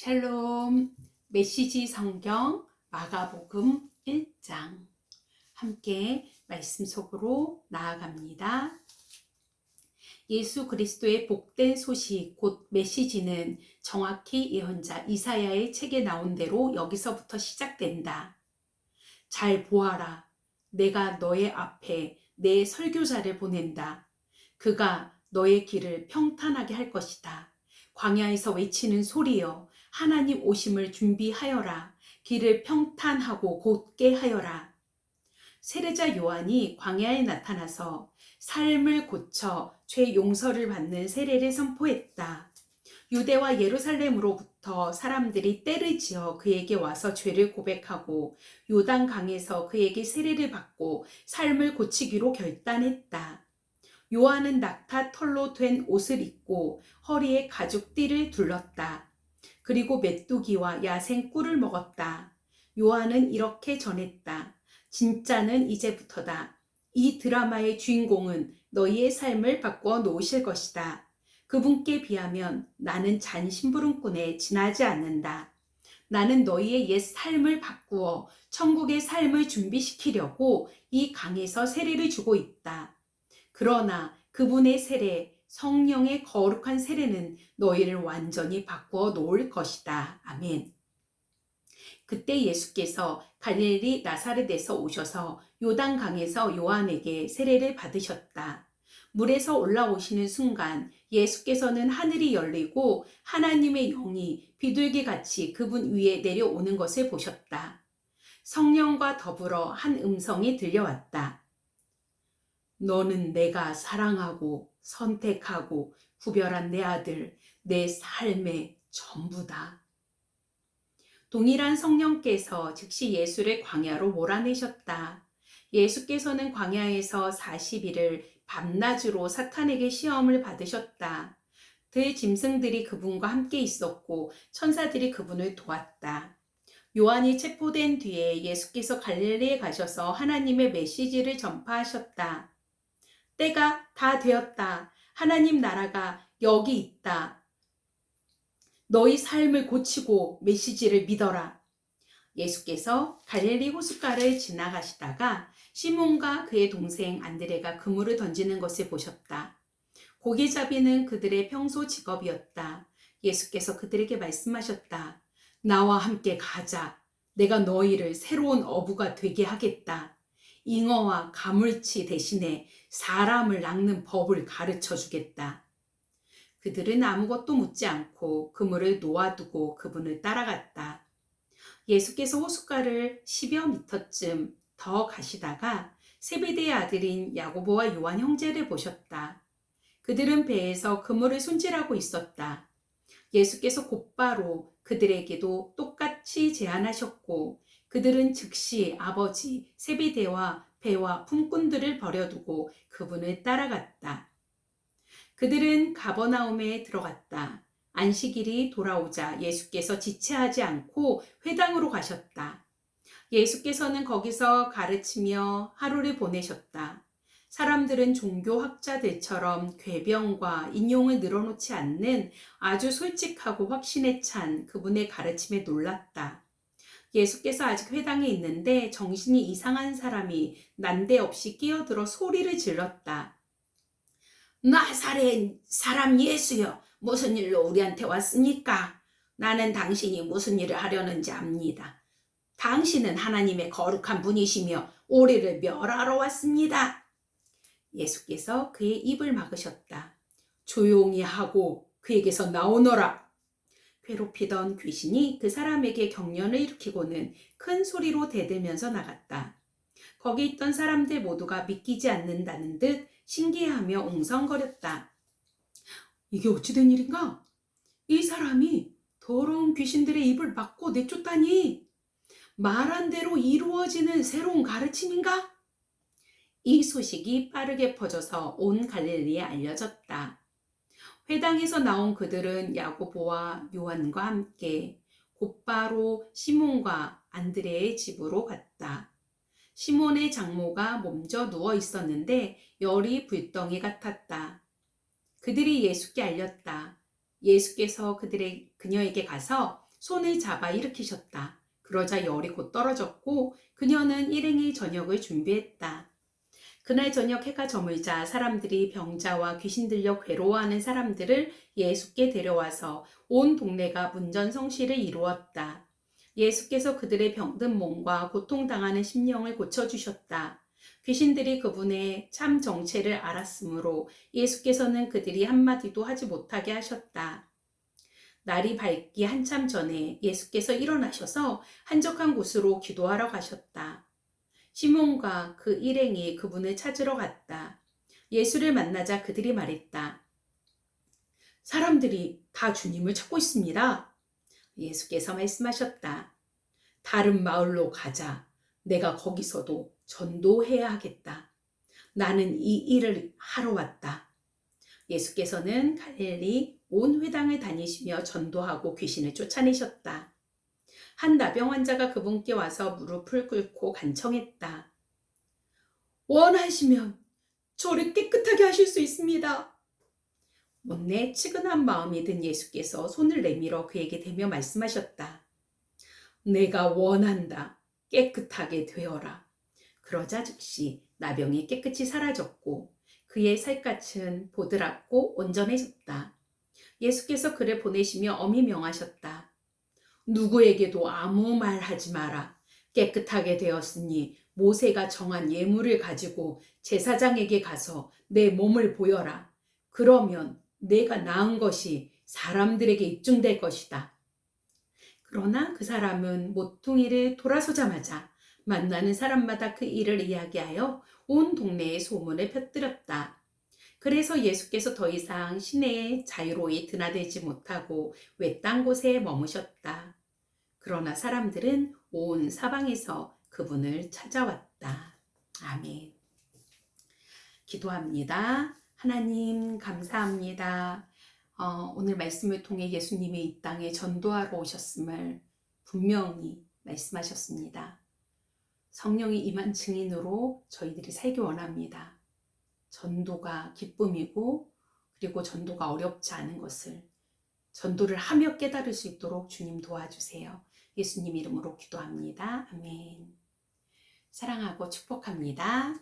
샬롬 메시지 성경 마가복음 1장 함께 말씀 속으로 나아갑니다. 예수 그리스도의 복된 소식 곧 메시지는 정확히 예언자 이사야의 책에 나온 대로 여기서부터 시작된다. 잘 보아라. 내가 너의 앞에 내 설교자를 보낸다. 그가 너의 길을 평탄하게 할 것이다. 광야에서 외치는 소리여 하나님 오심을 준비하여라. 길을 평탄하고 곧게 하여라. 세례자 요한이 광야에 나타나서 삶을 고쳐 죄 용서를 받는 세례를 선포했다. 유대와 예루살렘으로부터 사람들이 때를 지어 그에게 와서 죄를 고백하고 요단 강에서 그에게 세례를 받고 삶을 고치기로 결단했다. 요한은 낙타 털로 된 옷을 입고 허리에 가죽띠를 둘렀다. 그리고 메뚜기와 야생 꿀을 먹었다. 요한은 이렇게 전했다. 진짜는 이제부터다. 이 드라마의 주인공은 너희의 삶을 바꾸어 놓으실 것이다. 그분께 비하면 나는 잔 심부름꾼에 지나지 않는다. 나는 너희의 옛 삶을 바꾸어 천국의 삶을 준비시키려고 이 강에서 세례를 주고 있다. 그러나 그분의 세례, 성령의 거룩한 세례는 너희를 완전히 바꾸어 놓을 것이다. 아멘. 그때 예수께서 갈릴리 나사렛에서 오셔서 요단 강에서 요한에게 세례를 받으셨다. 물에서 올라오시는 순간 예수께서는 하늘이 열리고 하나님의 영이 비둘기 같이 그분 위에 내려오는 것을 보셨다. 성령과 더불어 한 음성이 들려왔다. 너는 내가 사랑하고 선택하고 구별한 내 아들, 내 삶의 전부다. 동일한 성령께서 즉시 예수를 광야로 몰아내셨다. 예수께서는 광야에서 40일을 밤낮으로 사탄에게 시험을 받으셨다. 들 짐승들이 그분과 함께 있었고 천사들이 그분을 도왔다. 요한이 체포된 뒤에 예수께서 갈릴리에 가셔서 하나님의 메시지를 전파하셨다. 때가 다 되었다. 하나님 나라가 여기 있다. 너희 삶을 고치고 메시지를 믿어라. 예수께서 갈릴리 호숫가를 지나가시다가 시몬과 그의 동생 안드레가 그물을 던지는 것을 보셨다. 고기잡이는 그들의 평소 직업이었다. 예수께서 그들에게 말씀하셨다. 나와 함께 가자. 내가 너희를 새로운 어부가 되게 하겠다. 잉어와 가물치 대신에 사람을 낚는 법을 가르쳐 주겠다. 그들은 아무것도 묻지 않고 그물을 놓아두고 그분을 따라갔다. 예수께서 호숫가를 10여 미터쯤 더 가시다가 세베대의 아들인 야고보와 요한 형제를 보셨다. 그들은 배에서 그물을 손질하고 있었다. 예수께서 곧바로 그들에게도 똑같이 제안하셨고 그들은 즉시 아버지 세비대와 배와 품꾼들을 버려두고 그분을 따라갔다. 그들은 가버나움에 들어갔다. 안식일이 돌아오자 예수께서 지체하지 않고 회당으로 가셨다. 예수께서는 거기서 가르치며 하루를 보내셨다. 사람들은 종교학자들처럼 괴병과 인용을 늘어놓지 않는 아주 솔직하고 확신에 찬 그분의 가르침에 놀랐다. 예수께서 아직 회당에 있는데 정신이 이상한 사람이 난데없이 끼어들어 소리를 질렀다. 나사렛 사람 예수여 무슨 일로 우리한테 왔습니까? 나는 당신이 무슨 일을 하려는지 압니다. 당신은 하나님의 거룩한 분이시며 우리를 멸하러 왔습니다. 예수께서 그의 입을 막으셨다. 조용히 하고 그에게서 나오너라. 괴롭히던 귀신이 그 사람에게 경련을 일으키고는 큰 소리로 대들면서 나갔다. 거기 있던 사람들 모두가 믿기지 않는다는 듯 신기해하며 웅성거렸다. 이게 어찌된 일인가? 이 사람이 더러운 귀신들의 입을 막고 내쫓다니 말한 대로 이루어지는 새로운 가르침인가? 이 소식이 빠르게 퍼져서 온 갈릴리에 알려졌다. 회당에서 나온 그들은 야고보와 요한과 함께 곧바로 시몬과 안드레의 집으로 갔다. 시몬의 장모가 몸져 누워 있었는데 열이 불덩이 같았다. 그들이 예수께 알렸다. 예수께서 그들의 그녀에게 가서 손을 잡아 일으키셨다. 그러자 열이 곧 떨어졌고 그녀는 일행의 저녁을 준비했다. 그날 저녁 해가 저물자 사람들이 병자와 귀신 들려 괴로워하는 사람들을 예수께 데려와서 온 동네가 문전성시를 이루었다. 예수께서 그들의 병든 몸과 고통당하는 심령을 고쳐주셨다. 귀신들이 그분의 참 정체를 알았으므로 예수께서는 그들이 한마디도 하지 못하게 하셨다. 날이 밝기 한참 전에 예수께서 일어나셔서 한적한 곳으로 기도하러 가셨다. 시몬과 그 일행이 그분을 찾으러 갔다. 예수를 만나자 그들이 말했다. 사람들이 다 주님을 찾고 있습니다. 예수께서 말씀하셨다. 다른 마을로 가자. 내가 거기서도 전도해야 하겠다. 나는 이 일을 하러 왔다. 예수께서는 갈릴리 온 회당을 다니시며 전도하고 귀신을 쫓아내셨다. 한 나병 환자가 그분께 와서 무릎을 꿇고 간청했다. 원하시면 저를 깨끗하게 하실 수 있습니다. 못내 치근한 마음이 든 예수께서 손을 내밀어 그에게 대며 말씀하셨다. 내가 원한다. 깨끗하게 되어라. 그러자 즉시 나병이 깨끗이 사라졌고 그의 살갗은 보드랍고 온전해졌다. 예수께서 그를 보내시며 엄히 명하셨다. 누구에게도 아무 말 하지 마라. 깨끗하게 되었으니 모세가 정한 예물을 가지고 제사장에게 가서 내 몸을 보여라. 그러면 내가 낳은 것이 사람들에게 입증될 것이다. 그러나 그 사람은 모퉁이를 돌아서자마자 만나는 사람마다 그 일을 이야기하여 온 동네에 소문을 펴뜨렸다. 그래서 예수께서 더 이상 시내에 자유로이 드나들지 못하고 외딴 곳에 머무셨다. 그러나 사람들은 온 사방에서 그분을 찾아왔다. 아멘. 기도합니다. 하나님, 감사합니다. 어, 오늘 말씀을 통해 예수님이 이 땅에 전도하러 오셨음을 분명히 말씀하셨습니다. 성령이 임한 증인으로 저희들이 살기 원합니다. 전도가 기쁨이고 그리고 전도가 어렵지 않은 것을 전도를 하며 깨달을 수 있도록 주님 도와주세요. 예수님 이름으로 기도합니다. 아멘. 사랑하고 축복합니다.